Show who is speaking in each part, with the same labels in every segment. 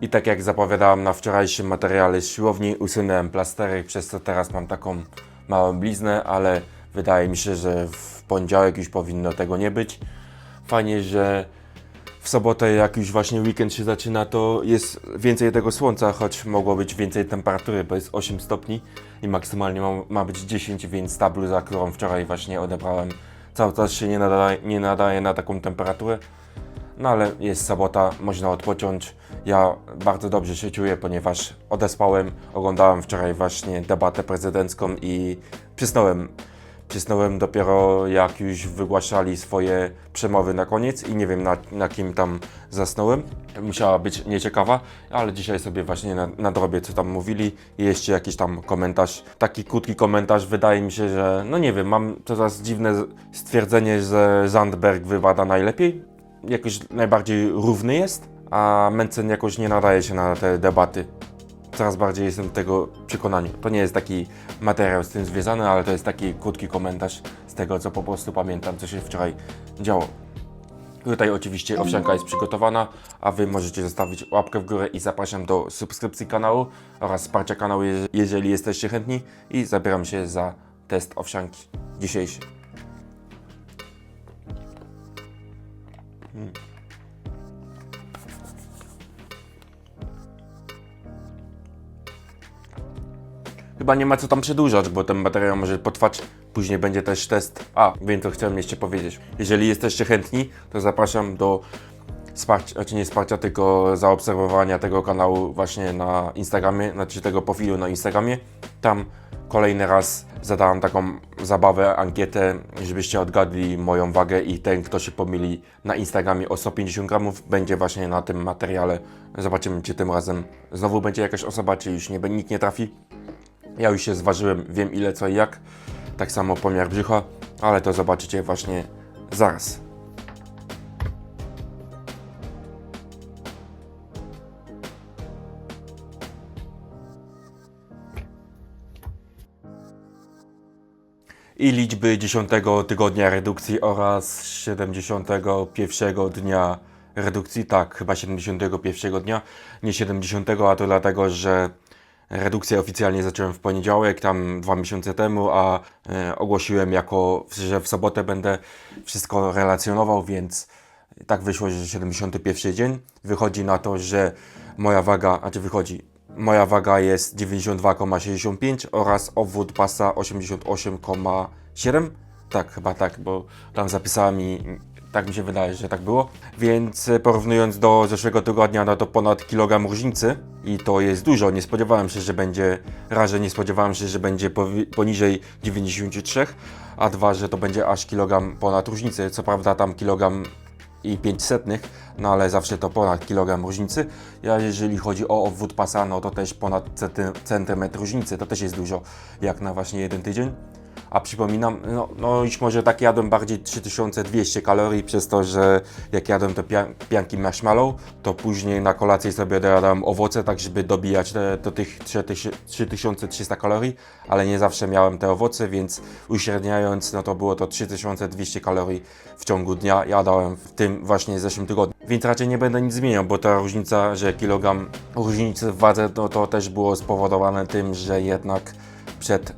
Speaker 1: I tak jak zapowiadałem na wczorajszym materiale z siłowni, usunąłem plasterek, przez co teraz mam taką małą bliznę, ale wydaje mi się, że w poniedziałek już powinno tego nie być. Fajnie, że w sobotę, jak już właśnie weekend się zaczyna, to jest więcej tego słońca, choć mogło być więcej temperatury, bo jest 8 stopni i maksymalnie ma, ma być 10, więc ta bluza, którą wczoraj właśnie odebrałem, cały czas się nie nadaje, nie nadaje na taką temperaturę. No ale jest sobota, można odpocząć. Ja bardzo dobrze się czuję, ponieważ odespałem, oglądałem wczoraj właśnie debatę prezydencką i przysnąłem. Przysnąłem dopiero jak już wygłaszali swoje przemowy na koniec i nie wiem na, na kim tam zasnąłem. Musiała być nieciekawa, ale dzisiaj sobie właśnie na- nadrobię co tam mówili i jeszcze jakiś tam komentarz, taki krótki komentarz. Wydaje mi się, że no nie wiem, mam teraz dziwne stwierdzenie, że Zandberg wypada najlepiej, jakoś najbardziej równy jest, a Mencen jakoś nie nadaje się na te debaty. Coraz bardziej jestem tego przekonaniu. To nie jest taki materiał z tym związany, ale to jest taki krótki komentarz z tego, co po prostu pamiętam, co się wczoraj działo. Tutaj oczywiście owsianka jest przygotowana, a Wy możecie zostawić łapkę w górę i zapraszam do subskrypcji kanału oraz wsparcia kanału, je- jeżeli jesteście chętni i zabieram się za test owsianki dzisiejszy. Chyba nie ma co tam przedłużać, bo ten materiał może potrwać. Później będzie też test. A, wiem co chciałem jeszcze powiedzieć. Jeżeli jesteście chętni, to zapraszam do wsparcia, znaczy nie wsparcia, tylko zaobserwowania tego kanału właśnie na Instagramie, znaczy tego profilu na Instagramie. Tam kolejny raz zadałem taką zabawę, ankietę, żebyście odgadli moją wagę i ten, kto się pomyli na Instagramie o 150 gramów, będzie właśnie na tym materiale. Zobaczymy, czy tym razem znowu będzie jakaś osoba, czy już nie, nikt nie trafi. Ja już się zważyłem, wiem ile co i jak. Tak samo pomiar brzucha, ale to zobaczycie właśnie zaraz. I liczby 10 tygodnia redukcji oraz 71 dnia redukcji. Tak, chyba 71 dnia, nie 70, a to dlatego, że redukcję oficjalnie zacząłem w poniedziałek, tam dwa miesiące temu, a e, ogłosiłem jako, że w sobotę będę wszystko relacjonował, więc tak wyszło, że 71 dzień. Wychodzi na to, że moja waga, a czy wychodzi, moja waga jest 92,65 oraz obwód pasa 88,7. Tak, chyba tak, bo tam zapisałem i tak mi się wydaje, że tak było. Więc e, porównując do zeszłego tygodnia, no to ponad kilogram różnicy i to jest dużo. Nie spodziewałem się, że będzie, raz, że nie spodziewałem się, że będzie poniżej 93, a dwa, że to będzie aż kilogram ponad różnicy. Co prawda tam kilogram i 500, no ale zawsze to ponad kilogram różnicy. Ja jeżeli chodzi o obwód pasa, no to też ponad centy- centymetr różnicy, to też jest dużo, jak na właśnie jeden tydzień. A przypominam, no, no już może tak jadłem bardziej 3200 kalorii przez to, że jak jadłem te pia- pianki marshmallow, to później na kolację sobie dojadałem owoce, tak żeby dobijać te, do tych 3000 3300 kalorii, ale nie zawsze miałem te owoce, więc uśredniając, no to było to 3200 kalorii w ciągu dnia jadałem w tym właśnie zeszłym tygodniu. Więc raczej nie będę nic zmieniał, bo ta różnica, że kilogram różnicy w wadze, no to też było spowodowane tym, że jednak przed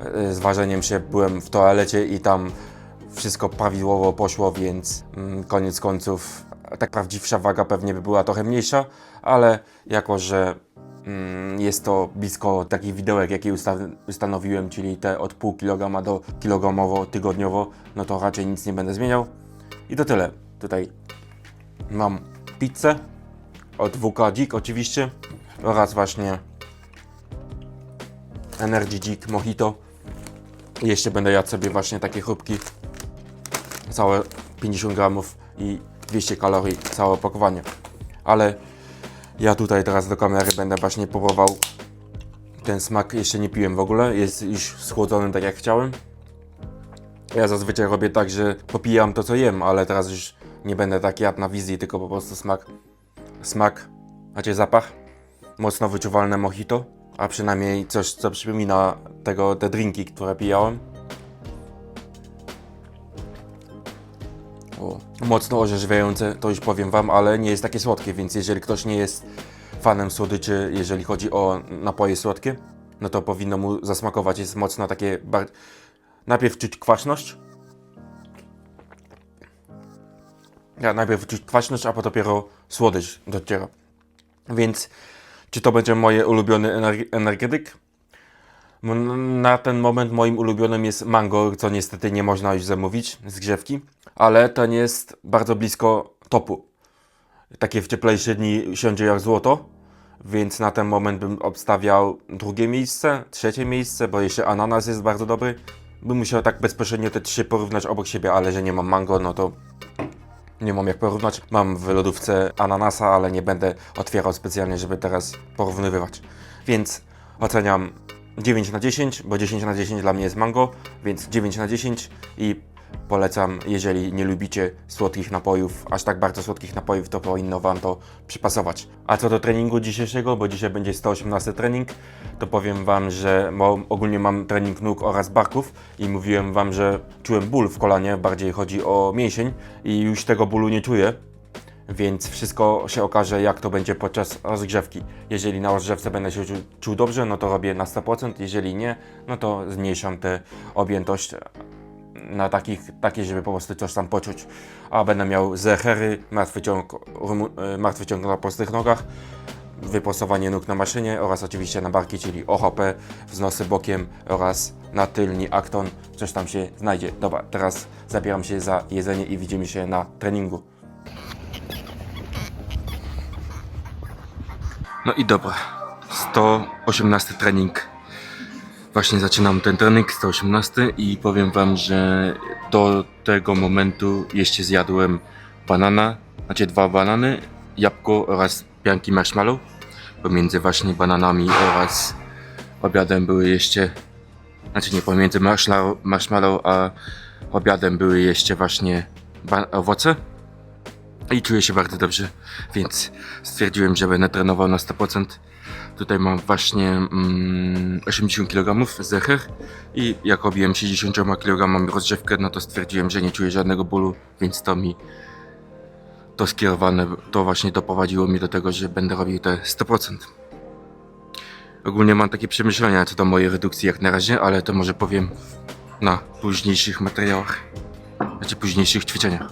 Speaker 1: e, zważeniem się byłem w toalecie i tam wszystko prawidłowo poszło, więc mm, koniec końców tak prawdziwsza waga pewnie by była trochę mniejsza, ale jako, że mm, jest to blisko takich widełek, jakie usta ustanowiłem, czyli te od pół kilograma do kilogramowo tygodniowo, no to raczej nic nie będę zmieniał. I to tyle. Tutaj mam pizzę od WK Dzik oczywiście oraz właśnie Energy Dzik Mojito. Jeszcze będę jadł sobie właśnie takie chrupki. Całe 50 gramów i 200 kalorii, całe opakowanie. Ale ja tutaj teraz do kamery będę właśnie próbował. Ten smak jeszcze nie piłem w ogóle, jest już schłodzony tak jak chciałem. Ja zazwyczaj robię tak, że popijam to co jem, ale teraz już nie będę tak jadł na wizji, tylko po prostu smak, smak, znaczy zapach, mocno wyczuwalne mojito, a przynajmniej coś co przypomina tego, te drinki, które pijałem. O, mocno orzeźwiające, to już powiem Wam, ale nie jest takie słodkie, więc jeżeli ktoś nie jest fanem słodyczy, jeżeli chodzi o napoje słodkie, no to powinno mu zasmakować. Jest mocno takie. Bar... Najpierw czuć kwaśność. Ja najpierw czuć kwaśność, a potem dopiero słodycz dociera. Więc czy to będzie moje ulubiony ener- energetyk? Na ten moment moim ulubionym jest mango, co niestety nie można już zamówić z grzewki, ale ten jest bardzo blisko topu. Takie w cieplejsze dni siądzie jak złoto, więc na ten moment bym obstawiał drugie miejsce, trzecie miejsce, bo jeszcze ananas jest bardzo dobry. Bym musiał tak bezpośrednio te trzy porównać obok siebie, ale że nie mam mango, no to nie mam jak porównać. Mam w lodówce ananasa, ale nie będę otwierał specjalnie, żeby teraz porównywać. Więc oceniam 9 na 10, bo 10 na 10 dla mnie jest mango, więc 9 na 10 i polecam, jeżeli nie lubicie słodkich napojów, aż tak bardzo słodkich napojów, to powinno Wam to przypasować. A co do treningu dzisiejszego, bo dzisiaj będzie 118 trening, to powiem Wam, że ogólnie mam trening nóg oraz barków i mówiłem Wam, że czułem ból w kolanie, bardziej chodzi o mięsień i już tego bólu nie czuję, więc wszystko się okaże, jak to będzie podczas rozgrzewki. Jeżeli na rozgrzewce będę się czu- czuł dobrze, no to robię na 100%, jeżeli nie, no to zmniejszam tę objętość na takich, takie, żeby po prostu coś tam poczuć. A będę miał zechery, martwy ciąg, e, martwy ciąg na prostych nogach, wyprostowanie nóg na maszynie oraz oczywiście na barki, czyli OHP, wznosy bokiem oraz na tylni akton, coś tam się znajdzie. Dobra, teraz zabieram się za jedzenie i widzimy się na treningu. No i dobra, 118 trening. Właśnie zaczynam ten trening 118 i powiem wam, że do tego momentu jeszcze zjadłem banana, znaczy dwa banany, jabłko oraz pianki marshmallow. Pomiędzy właśnie bananami oraz obiadem były jeszcze, znaczy nie pomiędzy marshmallow, marshmallow a obiadem były jeszcze właśnie owoce. I czuję się bardzo dobrze, więc stwierdziłem, że będę trenował na 100%. Tutaj mam właśnie mm, 80 kg zecher i jak robiłem 60 kg rozgrzewkę, no to stwierdziłem, że nie czuję żadnego bólu, więc to mi to skierowane, to właśnie doprowadziło mnie do tego, że będę robił te 100%. Ogólnie mam takie przemyślenia co do mojej redukcji jak na razie, ale to może powiem na późniejszych materiałach, znaczy późniejszych ćwiczeniach.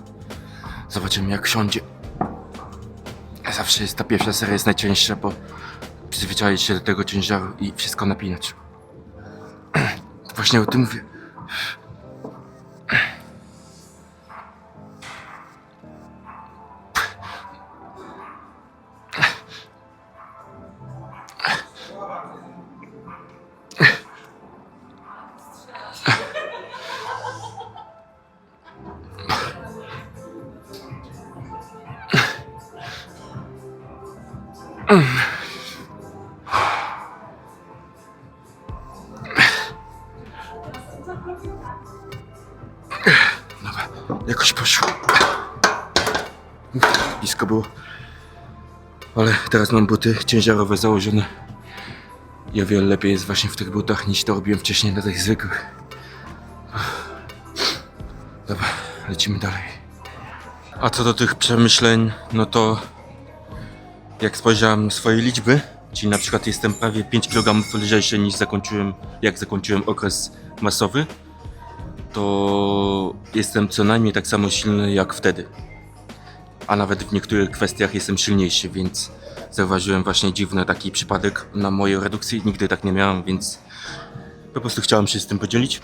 Speaker 1: Zobaczymy jak siądzie. Zawsze jest ta pierwsza seria jest najcięższa, bo przyzwyczaić się do tego ciężaru i wszystko napinać. Właśnie o tym mówię. Jakoś teraz mam buty ciężarowe założone. I o wiele lepiej jest właśnie w tych butach niż to robiłem wcześniej na tych zwykłych. Dobra, lecimy dalej. A co do tych przemyśleń, no to jak spojrzałem swoje liczby, czyli na przykład jestem prawie 5 kg lżejszy niż zakończyłem, jak zakończyłem okres masowy, to jestem co najmniej tak samo silny jak wtedy. A nawet w niektórych kwestiach jestem silniejszy, więc zauważyłem właśnie dziwny taki przypadek na mojej redukcji. Nigdy tak nie miałem, więc po prostu chciałem się z tym podzielić.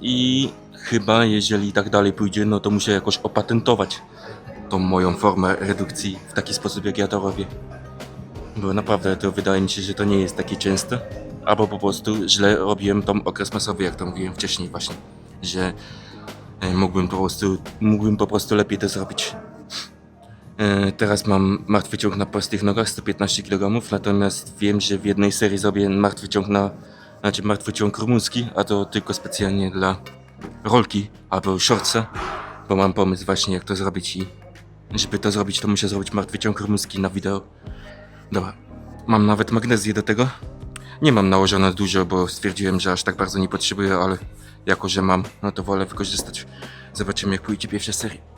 Speaker 1: I chyba jeżeli tak dalej pójdzie, no to muszę jakoś opatentować tą moją formę redukcji w taki sposób, jak ja to robię. Bo naprawdę to wydaje mi się, że to nie jest takie częste. Albo po prostu źle robiłem tą okres masowy, jak to mówiłem wcześniej właśnie. Że e, mógłbym po prostu, mógłbym po prostu lepiej to zrobić. E, Teraz mam martwy ciąg na prostych nogach 115 kg, natomiast wiem, że w jednej serii zrobię martwy ciąg na, znaczy martwy ciąg rumuński, a to tylko specjalnie dla rolki albo shortsa, bo mam pomysł właśnie jak to zrobić i żeby to zrobić, to muszę zrobić martwy ciąg rumuński na wideo. Dobra, mam nawet magnezję do tego. Nie mam nałożone dużo, bo stwierdziłem, że aż tak bardzo nie potrzebuję, ale jako, że mam, no to wolę wykorzystać. Zobaczymy jak pójdzie pierwsza seria.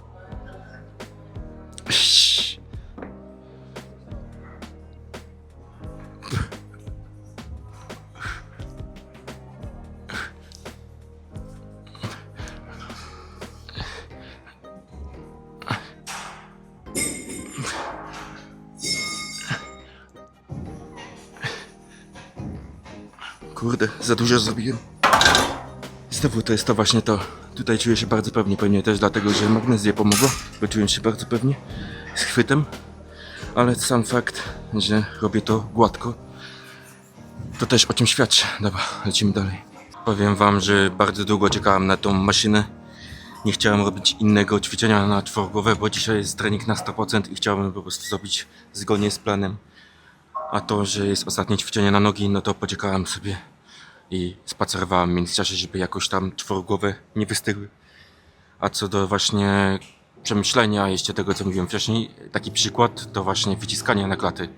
Speaker 1: Za dużo zrobiłem. Znowu to jest to właśnie to. Tutaj czuję się bardzo pewnie, pewnie też dlatego, że magnezja pomogła, bo czułem się bardzo pewnie z chwytem. Ale sam fakt, że robię to gładko, to też o czym świadczy. Dobra, lecimy dalej. Powiem wam, że bardzo długo czekałem na tą maszynę. Nie chciałem robić innego ćwiczenia na czworgłowe, bo dzisiaj jest trening na 100% i chciałem po prostu zrobić zgodnie z planem. A to, że jest ostatnie ćwiczenie na nogi, no to poczekałem sobie i spacerowałem w międzyczasie, żeby jakoś tam czworogłowe nie wystygły. A co do właśnie przemyślenia jeszcze tego, co mówiłem wcześniej, taki przykład to właśnie wyciskanie na klaty.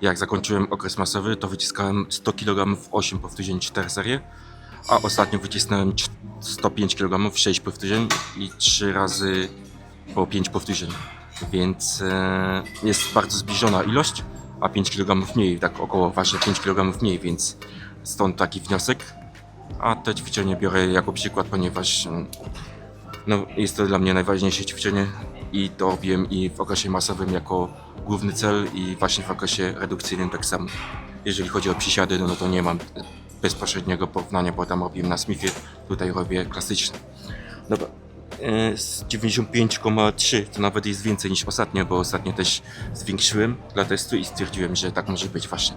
Speaker 1: Jak zakończyłem okres masowy, to wyciskałem 100 kg w 8 powtórzeń 4 serie, a ostatnio wycisnąłem cz- 105 kg w 6 powtórzeń i 3 razy po 5 powtórzeń. Więc e, jest bardzo zbliżona ilość, a 5 kg mniej, tak około waży 5 kg mniej, więc stąd taki wniosek. A te ćwiczenie biorę jako przykład, ponieważ mm, no, jest to dla mnie najważniejsze ćwiczenie i to robiłem i w okresie masowym jako główny cel i właśnie w okresie redukcyjnym tak samo. Jeżeli chodzi o przysiady, no, no to nie mam bezpośredniego porównania, bo tam robiłem na Smithie, tutaj robię klasyczne. Dobra, e, z 95,3 to nawet jest więcej niż ostatnio, bo ostatnio też zwiększyłem dla testu i stwierdziłem, że tak może być właśnie.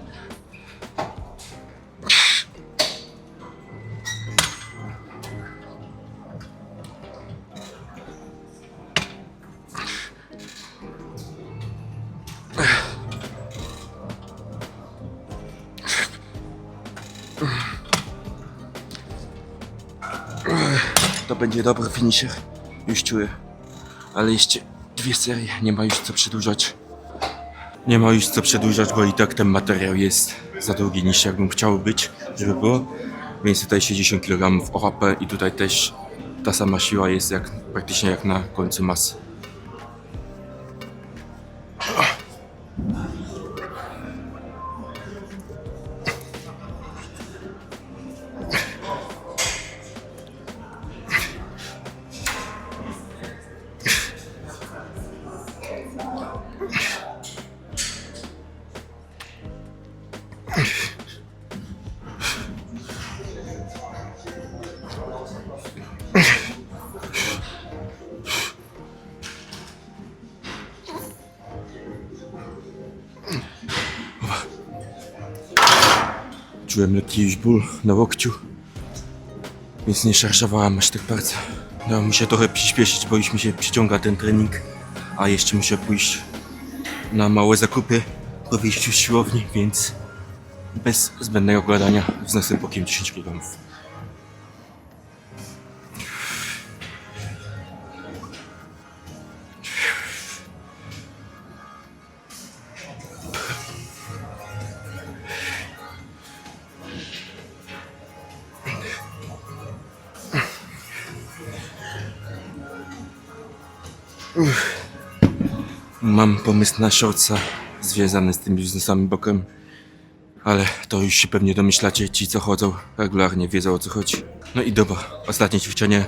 Speaker 1: To będzie dobry finisher. Już czuję. Ale jeszcze dwie serie. Nie ma już co przedłużać. Nie ma już co przedłużać, bo i tak ten materiał jest za długi niż jakbym chciał być, żeby było. Więc tutaj 60 kg OHP i tutaj też ta sama siła jest jak praktycznie jak na końcu masy. Czułem już ból na łokciu, więc nie szarżowałem aż tak bardzo. No, muszę trochę przyspieszyć, bo już mi się przyciąga ten trening, a jeszcze muszę pójść na małe zakupy po wyjściu z siłowni, więc bez zbędnego gadania wzniosłem bokiem 10 kg. Mam pomysł na shortsa związany z tymi biznesami bokiem, ale to już się pewnie domyślacie, ci co chodzą regularnie wiedzą o co chodzi. No i dobra, ostatnie ćwiczenie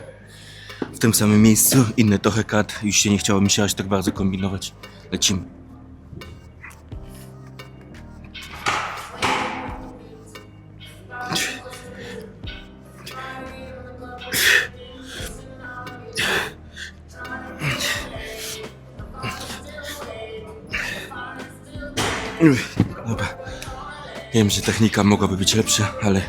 Speaker 1: w tym samym miejscu, inny trochę kat, już się nie chciało mi się aż tak bardzo kombinować. Lecimy. Wiem, że technika mogłaby być lepsza, ale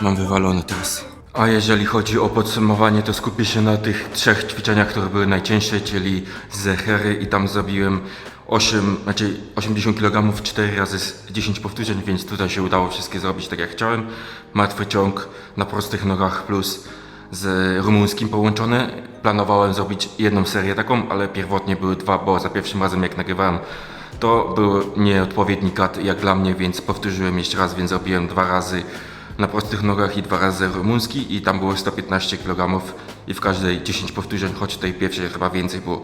Speaker 1: mam wywalone teraz. A jeżeli chodzi o podsumowanie, to skupię się na tych trzech ćwiczeniach, które były najcięższe, czyli z hery i tam zrobiłem 8, znaczy 80 kg 4 razy z 10 powtórzeń, więc tutaj się udało wszystkie zrobić tak jak chciałem. Martwy ciąg na prostych nogach plus z rumuńskim połączone. Planowałem zrobić jedną serię taką, ale pierwotnie były dwa, bo za pierwszym razem jak nagrywałem to był nieodpowiedni kat jak dla mnie, więc powtórzyłem jeszcze raz, więc zrobiłem dwa razy na prostych nogach i dwa razy rumuński i tam było 115 kg i w każdej 10 powtórzeń, choć tej pierwszej chyba więcej było.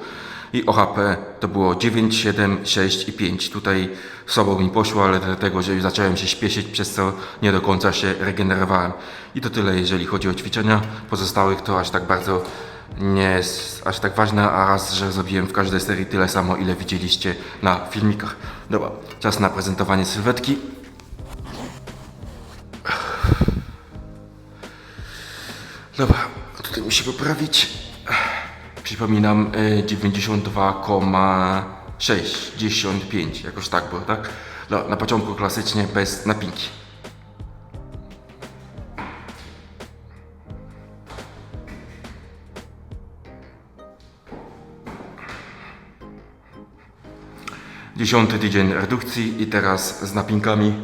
Speaker 1: I OHP to było 9, 7, 6 i 5. Tutaj sobą mi poszło, ale dlatego, że zacząłem się śpieszyć, przez co nie do końca się regenerowałem. I to tyle, jeżeli chodzi o ćwiczenia. Pozostałych to aż tak bardzo nie jest aż tak ważne, a raz, że zrobiłem w każdej serii tyle samo, ile widzieliście na filmikach. Dobra, czas na prezentowanie sylwetki. Dobra, tutaj muszę poprawić. Przypominam, y, 92,65, jakoś tak było, tak? No, na początku klasycznie bez napinki. Dziesiąty tydzień redukcji i teraz z napinkami.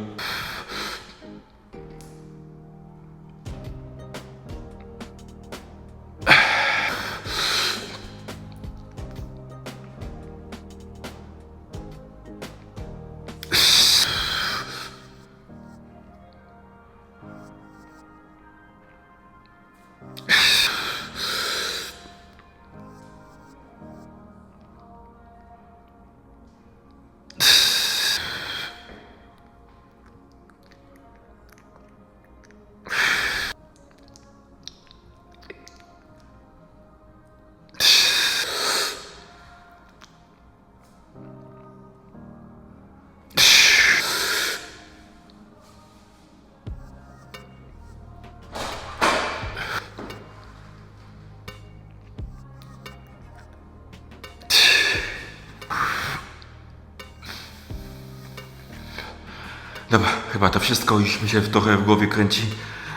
Speaker 1: Chyba to wszystko już mi się trochę w głowie kręci.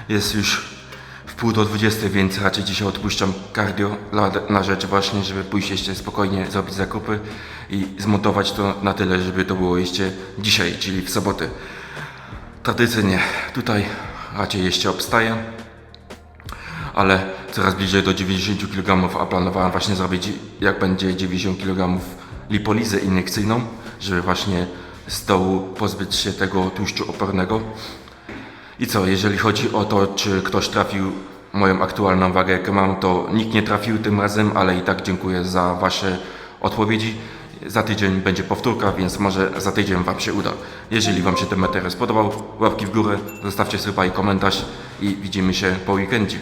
Speaker 1: Jest już w pół do 20, więc raczej dzisiaj odpuszczam cardio na, na rzecz właśnie, żeby pójść jeszcze spokojnie, zrobić zakupy i zmontować to na tyle, żeby to było jeszcze dzisiaj, czyli w sobotę. Tradycyjnie tutaj raczej jeszcze obstaję, ale coraz bliżej do 90 kg, a planowałem właśnie zrobić, jak będzie 90 kg lipolizę iniekcyjną, żeby właśnie z dołu pozbyć się tego tłuszczu opornego. I co, jeżeli chodzi o to, czy ktoś trafił moją aktualną wagę, jaką mam, to nikt nie trafił tym razem, ale i tak dziękuję za Wasze odpowiedzi. Za tydzień będzie powtórka, więc może za tydzień Wam się uda. Jeżeli Wam się ten materiał spodobał, łapki w górę, zostawcie suba i komentarz i widzimy się po weekendzie.